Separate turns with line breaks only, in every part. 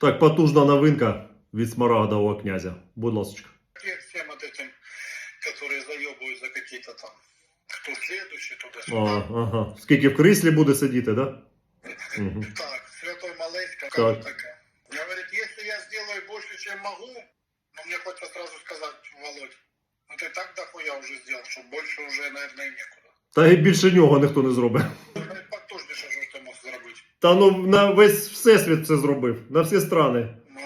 Так, потужна новинка від смарагдового князя. Будь ласка.
Привет всем вот этим, которые заебывают за какие-то там, кто следующий
А,
туда-сюда.
ага. Скільки в кріслі буде сидіти, да? Угу.
Так, Святой Малейска,
Так.
как такая. Говорит, если я сделаю больше, чем могу, ну мне хочется сразу сказать, Володь, ну ты так дохуя уже сделал, что больше уже, наверное, и некуда.
Та і більше нього ніхто не зробить. Та ну на весь всесвіт це зробив, на всі страни.
Ну,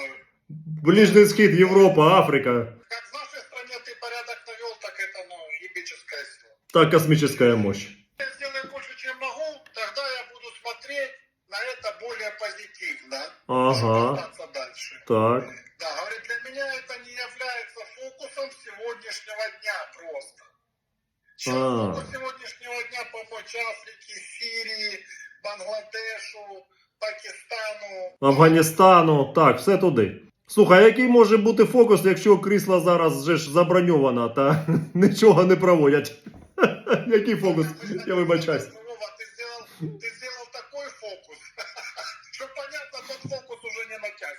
Ближній схід, Європа, Африка.
как в нашей стране ты порядок навел, так это, ну, ебическая сила.
Та космічна мощь.
Я сделаю больше, чем могу, тогда я буду смотреть на это более позитивно.
Ага.
чтобы остаться дальше.
Так.
Да, говорит, для меня это не является фокусом сегодняшнего дня просто. Сейчас
А.
фокус сегодняшнего дня помочь Африке, Сирии, Бангладешу, Пакистану.
Афганістану, так, все туди. Слухай, а який може бути фокус, якщо крісла зараз вже ж заброньована та нічого не проводять? Який фокус? Я вибачаюсь.
Вова, ты сделал, ты сделал такой фокус, что понятно, тот фокус уже не натяг.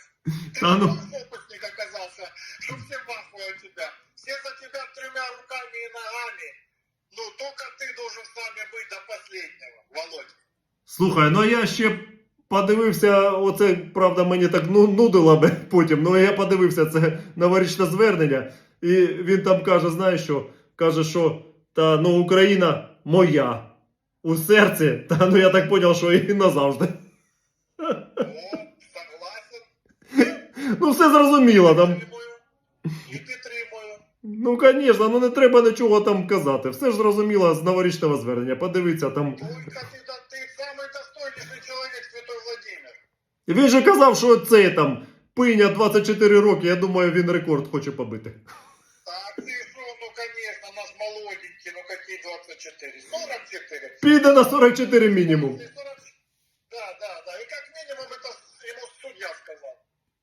Ты
А ну.
такой фокусник оказался, что все в ахуе от тебя. Все за тебя тремя руками и ногами. Ну, только ты должен с нами быть до последнего, Володь.
Слухай, ну я ще подивився, оце, правда, мені так ну, нудило би потім, ну я подивився це новорічне звернення, і він там каже, знаєш що? Каже, що та ну Україна моя. У серці, та ну я так зрозумів, що і назавжди. Ну все зрозуміло там.
І підтримую.
Ну, звісно, ну не треба нічого там казати. Все ж зрозуміло з новорічного звернення. Подивіться там.
Человек, Святой Владимир.
Він же казав, що цей там пиня 24 роки. Я думаю, він рекорд хоче побити.
Так, ты что, ну, конечно, наш молоденький, ну, какие 24? 44?
Піде на 44 мінімум.
Если 40 Да, да, да. И как минимум это ему судья сказал.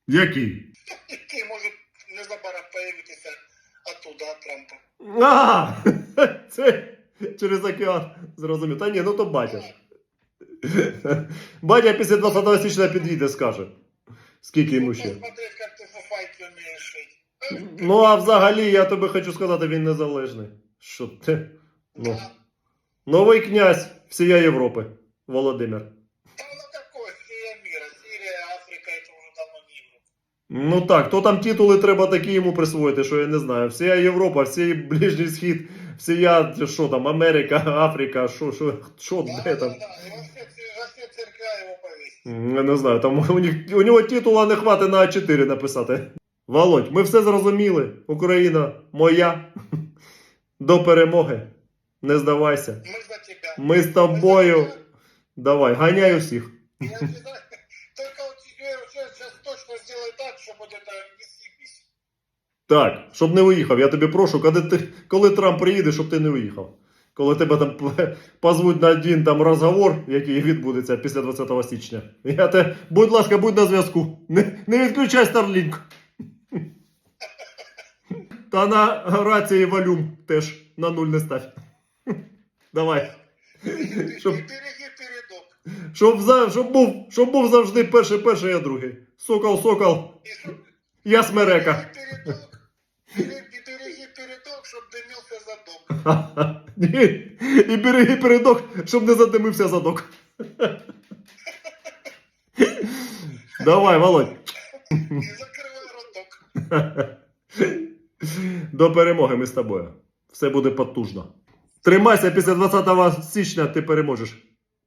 Який?
Який може незабаром появитися оттуда от Трампа.
А, це через океан. Зрозумів. Та ні, ну то ж. Батя після 20 січня підійде, скаже. Скільки йому ще. Ну, а взагалі, я тобі хочу сказати, він незалежний. Що ти? Ну. Новий князь всія Європи. Володимир. Ну так, то там титули треба такі йому присвоїти, що я не знаю. Всія Європа, всій Ближній Схід, всія, що там, Америка, Африка, що, що, що,
Да,
де
да,
там. Я не знаю, там у, них, у нього титула не хватить на А4 написати. Володь, ми все зрозуміли. Україна моя. До перемоги. Не здавайся.
Ми
з тобою. Давай, ганяй усіх.
Так,
щоб не уїхав, я тобі прошу, коли, ти, коли Трамп приїде, щоб ти не уїхав. Коли тебе там позвуть на один там розговор, який відбудеться після 20 січня. Я те, будь ласка, будь на зв'язку. Не, не відключай Starlink. Та на рації валюм теж на нуль не став. Давай. Щоб-. Щоб, за, щоб, був, щоб був завжди перший, перший, я другий. Сокол, сокол, я смерека.
І береги передок, щоб димився задок.
Ні. І береги передок, щоб не задимився задок. Давай, Володь.
І закривай роток.
До перемоги ми з тобою. Все буде потужно. Тримайся після 20 січня, ти переможеш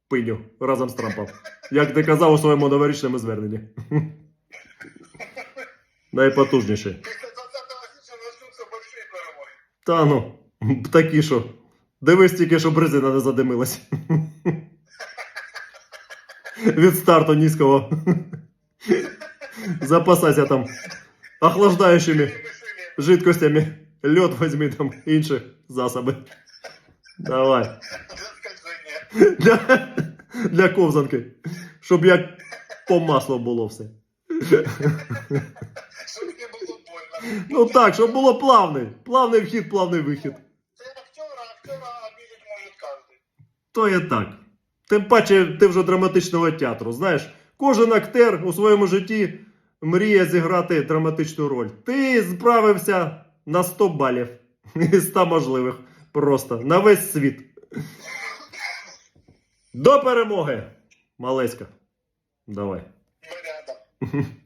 пиню разом з Трампом. Як ти казав у своєму новорічному зверненні. Найпотужніший.
Після 20 січня почнуться больші перемоги.
Та ну, такі що. Дивись тільки, щоб резина не задимилась. Від старту низького. Запасайся там охлаждаючими жидкостями. Льод возьми там інші засоби. Давай.
Для.
Для, ковзанки. Щоб як по маслу було все.
Щоб.
Ну так, щоб було плавний. Плавний вхід, плавний вихід.
Це актера, актера обидеть може кожен.
То є так. Тим паче, ти вже драматичного театру. Знаєш, кожен актер у своєму житті мріє зіграти драматичну роль. Ти справився на 100 балів із 100 можливих. Просто на весь світ. До перемоги! Малеська. Давай.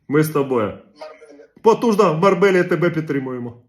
Ми з тобою. Потужно в Марбелі тебе підтримуємо.